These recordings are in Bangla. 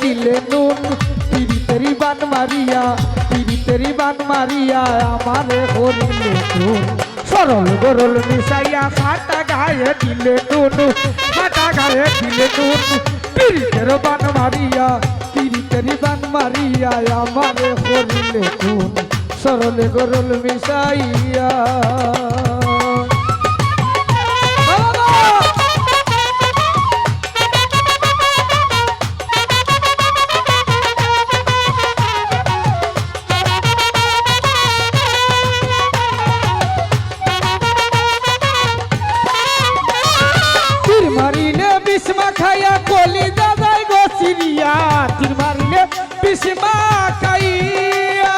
দিলে নুন পিরিতেরি বান মারিয়া পিরিতেরি বান মারিয়া, আমারে হরিলে নুন। সরল গরল মিশাইয়া খাটা গায়ে দিলে নুন খাটা গায়ে দিলে নুন। পিরিতের বান মারিয়া পিরিতেরি বান মারিয়া, আমারে হরিলে নুন। সরল গরল মিশাইয়া। খাইয়া কলি দাদাই গো সিরিয়া তীর মারিলে বিষ্মা খাইয়া।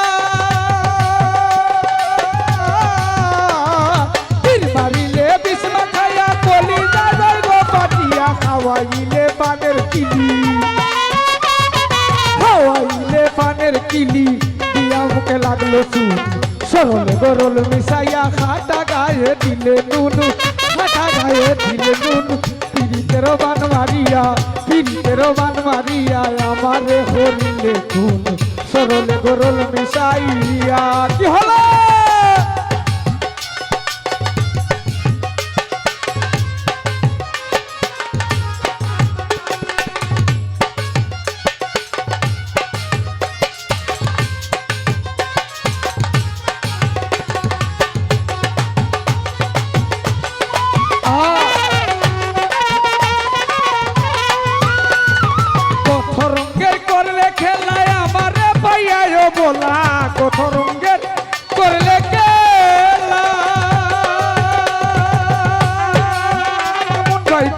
তীর মারিলে বিষ্মা খাইয়া, কলি দাদাই গো পাটিয়া খাওয়াইলে পানের কিলি। খাওয়াইলে পানের কিলি, দিয়া মুখে লাগল চুন। সরল গরল মিশাইয়া খাটা গায়ে দিলে নুন, খাটা গায়ে দিলে নুন। পিরিতের বান মারিয়া পিরিতের বান মারিয়া আমারে হরিলে খুন সরল গরল মিশাইয়া।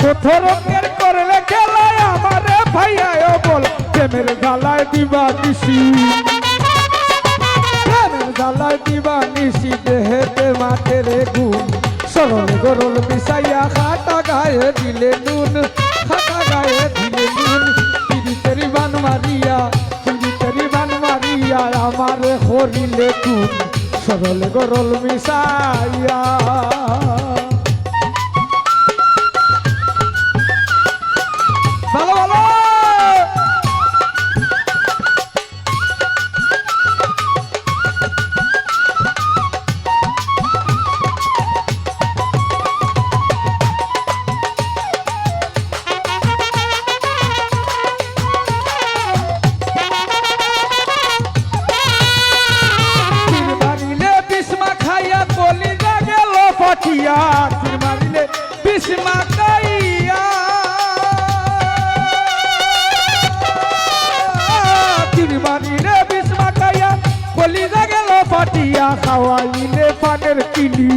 কত রঙ্গের করলে খেলায় আমারে পাইয়াও বল প্রেমের গালায় দিবা দিছি। সরল গরল মিশাইয়া। পটিয়া মারিলে বিষ্মা খাইয়া তীর মারিলে বিষ্মা খাইয়া বলি গেল পটিয়া খাওয়াইলে পানের কিলি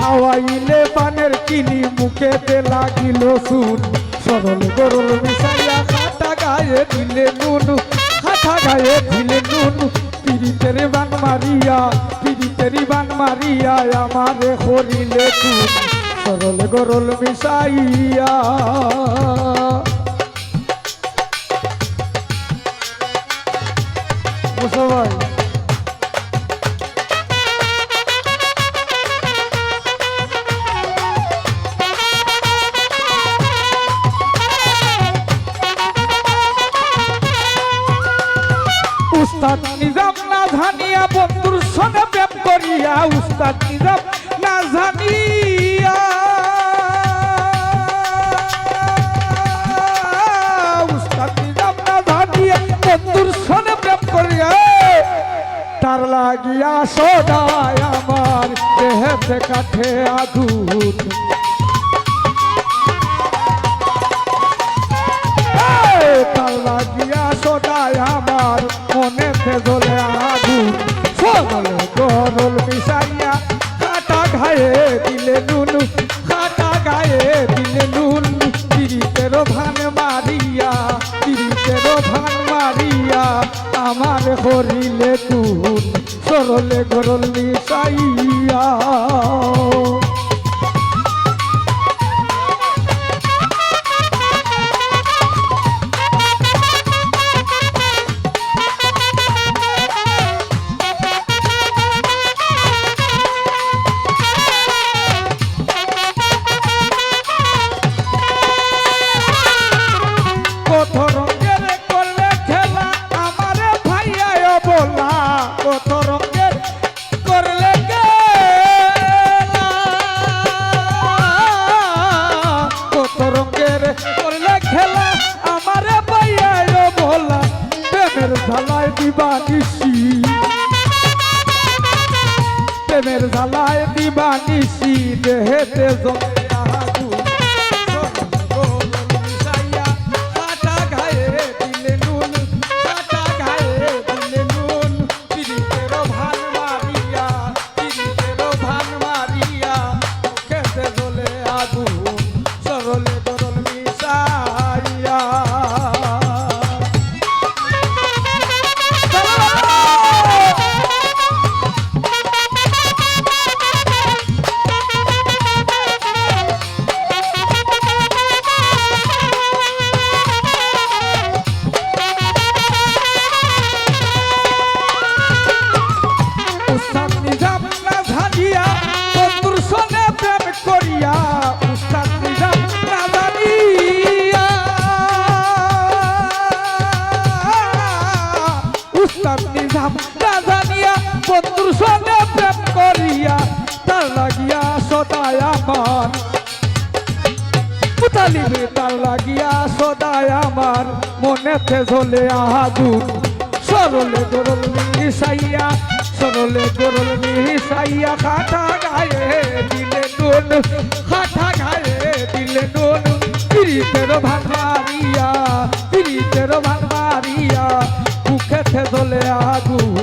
খাওয়াইলে পানের কিনি, মুখেতে লাগিল সুন সরল গরল মিশাইয়া খাটা গায়ে দিলে নুন খাটা গায়ে দিলে নুন। পিরিতের বান মারিয়া পিড়িতের বান মারিয়া আমারে হরিলে সরল গরল মিশাইয়া। বুঝো উস্তাদ নিজাম, না জানিয়া বন্ধুর সঙ্গে প্রেম করিয়া উস্তাদ নিজাম, না জানিয়া তার লাগিয়া সদায় আমার দেহেতে কাঠে আগুন। হরিলে তুন সরলে গরল মিশাইয়া। প্রেমের জ্বালায় দিবানিসি দেহেতে জমে না জানিয়া বন্ধুর সনে প্রেম করিয়া, তার লাগিয়া সদায় আমার। পুতালিবে তার লাগিয়া সদায় আমার? মনেতে ঝোলে আগুন সরলে গরল মিশাইয়া, সরলে গরল মিশাইয়া, খাটা গায়ে দিলে নুন, খাটা গায়ে দিলে নুন পিরিতের ভান বুকেতে দলে আগুন